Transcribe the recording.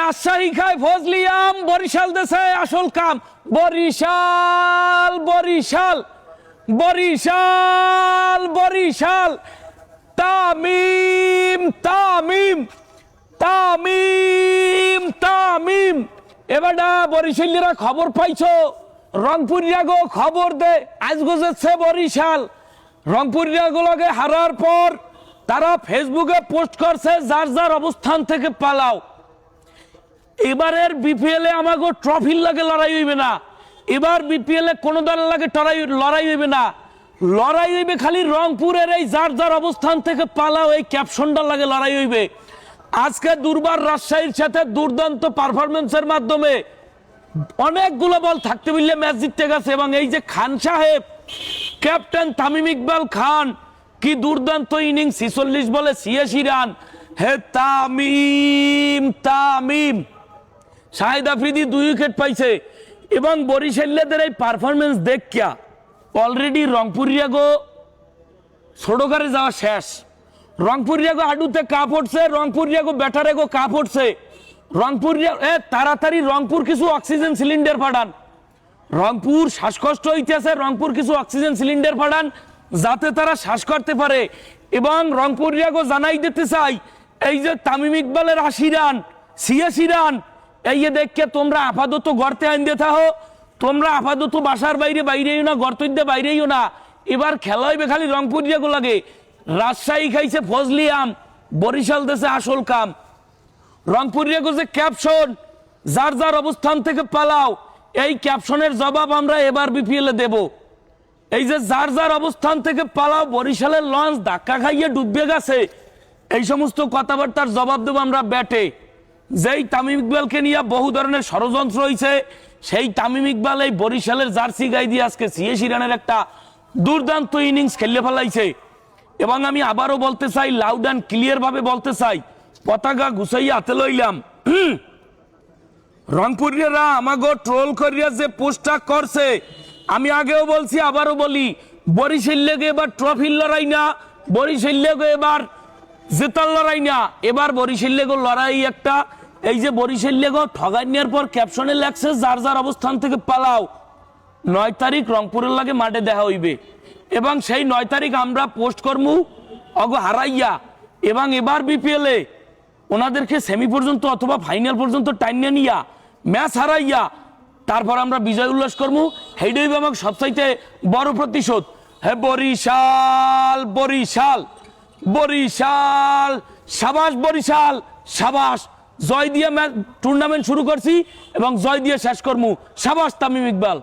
রাজশাহী খায় ফজলিয়াম বরিশাল দেশে আসল কাম। বরিশাল বরিশাল বরিশাল বরিশাল। তামিম তামিম তামিম তামিম। এবারটা বরিশালীরা খবর পাইছো? রংপুরিয়া গো খবর দে। আজ গোজেছে বরিশাল। রংপুরিয়া গুলোকে হারার পর তারা ফেসবুকে পোস্ট করছে, যার যার অবস্থান থেকে পালাও। এবারের বিপিএল আমাকে ট্রফির লাগে লড়াই হইবে না। এবার বিপিএল কোনো দলের লাগে লড়াই হইবে না। লড়াই হইবে খালি রংপুরের এই যার যার অবস্থান থেকে পালাও এই ক্যাপশনটার লাগে লড়াই হইবে। আজকে দুর্বার রাজশাহীর সাথে দুর্দান্ত পারফরমেন্সের মাধ্যমে অনেকগুলো বল থাকতে বললে ম্যাচ জিততে গেছে এবং এই যে খান সাহেব ক্যাপ্টেন তামিম ইকবাল খান, কি দুর্দান্ত ইনিংস ছিচল্লিশ বলে ছিয়াশি রান হে তামিম তামিম। শাহিদ আফ্রিদি দুই উইকেট পাইছে। এবং বরিশাল্লাদের এই পারফরমেন্স দেখিয়া অলরেডি রংপুরিয়া গো ছোটকারে যাওয়া শেষ। রংপুরিয়া গো হাডুতে কাপ উঠছে রংপুরিয়া গো ব্যাটারে গো কাপ উঠছে। রংপুরিয়া এ, তাড়াতাড়ি রংপুর কিছু অক্সিজেন সিলিন্ডার পাঠান। রংপুর শ্বাসকষ্ট হইতেছে, রংপুর কিছু অক্সিজেন সিলিন্ডার পাঠান, যাতে তারা শ্বাস করতে পারে। এবং রংপুর রিয়াগো জানাই দিতে চাই, এই যে তামিম ইকবালের আশি রান, ছিয়াশি রান এই যে দেখকে তোমরা আপাতত গর্তে দিয়ে থাকো। তোমরা আপাতত বাসার বাইরে বাইরেও না গর্তইতে বাইরেও না। এবার খেলা হইবে খালি রংপুর রিয়াগো লাগে। রাজশাহী খাইছে ফজলি আম, বরিশাল দেশে আসল কাম। রংপুর যে ক্যাপশন যার যার অবস্থান থেকে পালাও, এই ক্যাপশনের জবাব আমরা এবার বিপিএল এ দেব। এই যে যার যার অবস্থান থেকে পালাও, বরিশালের লঞ্চ ধাক্কা খাইয়ে ডুববে গেছে, এই সমস্ত কথাবার্তার জবাব দেবো আমরা ব্যাটে। যেই তামিম ইকবালকে নিয়ে বহু ধরনের ষড়যন্ত্র হয়েছে সেই তামিম ইকবাল এই বরিশালের জার্সি গাই দিয়ে আজকে সিএসি রানের একটা দুর্দান্ত ইনিংস খেলে ফেলাইছে এবং আমি আবারও বলতে চাই লাউড অ্যান্ড ক্লিয়ার ভাবে বলতে চাই, পতাকা গুছাইয়া হাতে লইলাম। রংপুরিয়ারা আমাগো ট্রোল করিয়া যে পোস্টটা করছে, আমি আগেও বলছি, আবারও বলি বরিশাল্যকে এবার ট্রফির লড়াই না বরিশাল্যকে এবার জেতার লড়াই না। এবার বরিশাল্যকে লড়াই একটা। এই যে বরিশাল্যকে ঠগাই নেওয়ার পর ক্যাপশনে লেখছে, যার যার অবস্থান থেকে পালাও। নয় তারিখ রংপুরের লাগে মাঠে দেখা হইবে। এবং সেই নয় তারিখ আমরা পোস্ট করমু অগ হারাইয়া। এবং এবার বিপিএল ওনাদেরকে সেমি পর্যন্ত অথবা ফাইনাল পর্যন্ত টাইনিয়া নিয়া ম্যাচ হারাইয়া, তারপর আমরা বিজয় উল্লাস করব হেইডই আমাকে সবচাইতে বড় প্রতিশোধ। হে বরিশাল বরিশাল! বরিশাল, সাবাস বরিশাল, সাবাস। জয় দিয়ে টুর্নামেন্ট শুরু করছি এবং জয় দিয়ে শেষ করমু। সাবাস তামিম ইকবাল।